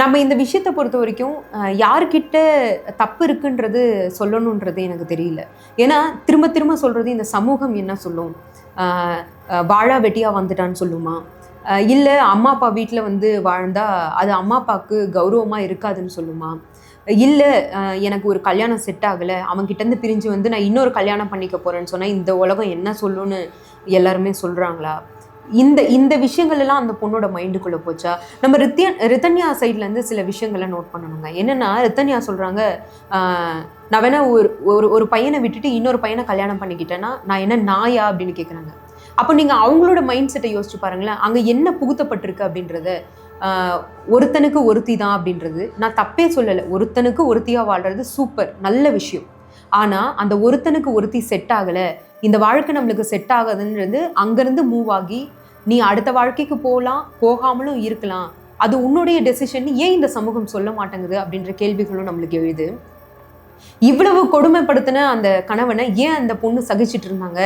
நம்ம இந்த விஷயத்தை பொறுத்த வரைக்கும் யார்கிட்ட தப்பு இருக்குன்றது சொல்லணுன்றது எனக்கு தெரியல. ஏன்னா திரும்ப திரும்ப சொல்றது இந்த சமூகம் என்ன சொல்லும்? வாழா வெட்டியா வந்துட்டான்னு சொல்லுமா? இல்லை அம்மா அப்பா வீட்டில் வந்து வாழ்ந்தா அது அம்மா அப்பாவுக்கு கௌரவமாக இருக்காதுன்னு சொல்லுமா? இல்லை எனக்கு ஒரு கல்யாணம் செட் ஆகலை அவன்கிட்டேருந்து பிரிஞ்சு வந்து நான் இன்னொரு கல்யாணம் பண்ணிக்க போகிறேன்னு சொன்னால் இந்த உலகம் என்ன சொல்லுன்னு எல்லாருமே சொல்கிறாங்களா இந்த இந்த விஷயங்கள் எல்லாம் அந்த பொண்ணோட மைண்டுக்குள்ளே போச்சா? நம்ம ரித்தியன் ரித்தன்யா சைட்லேருந்து சில விஷயங்களை நோட் பண்ணணுங்க. என்னென்னா ரித்தன்யா சொல்கிறாங்க நான் வேணா ஒரு ஒரு ஒரு பையனை விட்டுட்டு இன்னொரு பையனை கல்யாணம் பண்ணிக்கிட்டேன்னா நான் என்ன நாயா? அப்படின்னு கேட்குறாங்க அப்போ நீங்கள் அவங்களோட மைண்ட் செட்டை யோசிச்சு பாருங்களேன். அங்கே என்ன புகுத்தப்பட்டிருக்கு அப்படின்றத ஒருத்தனுக்கு ஒருத்தி தான் அப்படின்றது. நான் தப்பே சொல்லலை. ஒருத்தனுக்கு ஒருத்தியாக வாழ்கிறது சூப்பர். நல்ல விஷயம். ஆனால் அந்த ஒருத்தனுக்கு ஒருத்தி செட் ஆகலை. இந்த வாழ்க்கை நம்மளுக்கு செட் ஆகாதுன்றது அங்கேருந்து மூவ் ஆகி நீ அடுத்த வாழ்க்கைக்கு போகலாம் போகாமலும் இருக்கலாம். அது உன்னுடைய டெசிஷன் ஏன் இந்த சமூகம் சொல்ல மாட்டேங்குது அப்படின்ற கேள்விகளும் நம்மளுக்கு எழுது. இவ்வளவு கொடுமைப்படுத்தின அந்த கணவனை ஏன் அந்த பொண்ணு சகிச்சிட்டு இருந்தாங்க?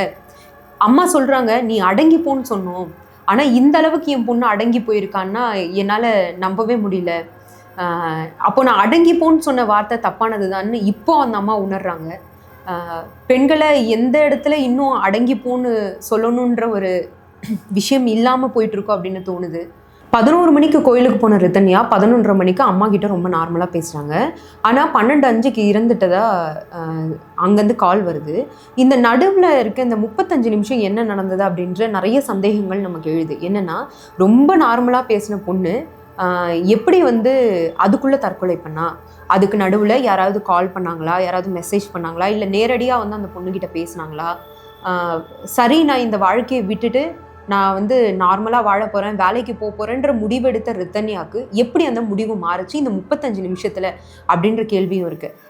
அம்மா சொல்றாங்க நீ அடங்கி போன்னு சொன்னோம். ஆனா இந்த அளவுக்கு என் பொண்ணு அடங்கி போயிருக்கான்னா என்னால நம்பவே முடியல. அப்போ நான் அடங்கி போன்னு சொன்ன வார்த்தை தப்பானதுதான்னு இப்போ அந்த அம்மா உணர்றாங்க. பெண்களை எந்த இடத்துல இன்னும் அடங்கி போன்னு சொல்லணுன்ற ஒரு விஷயம் இல்லாமல் போயிட்டுருக்கோம் அப்படின்னு தோணுது. பதினோரு மணிக்கு கோயிலுக்கு போன ரித்தன்யா பதினொன்றரை மணிக்கு அம்மா கிட்ட ரொம்ப நார்மலாக பேசுகிறாங்க ஆனால் பன்னெண்டு அஞ்சுக்கு இறந்துட்டதா அங்கேருந்து கால் வருது. இந்த நடுவில் இருக்க இந்த முப்பத்தஞ்சு நிமிஷம் என்ன நடந்தது அப்படின்ற நிறைய சந்தேகங்கள் நமக்கு எழுது. என்னன்னா ரொம்ப நார்மலாக பேசின பொண்ணு எப்படி வந்து அதுக்குள்ளே தற்கொலை பண்ணா? அதுக்கு நடுவில் யாராவது கால் பண்ணாங்களா? யாராவது மெசேஜ் பண்ணாங்களா? இல்லை நேரடியாக வந்து அந்த பொண்ணுக்கிட்ட பேசினாங்களா? சரி நான் இந்த வாழ்க்கையை விட்டுட்டு நான் வந்து நார்மலாக வாழ போகிறேன் வேலைக்கு போக போகிறேன்ற முடிவெடுத்த ரித்தன்யாவுக்கு எப்படி அந்த முடிவு மாறுச்சு? இந்த முப்பத்தஞ்சு நிமிஷத்தில் அப்படின்ற கேள்வியும் இருக்குது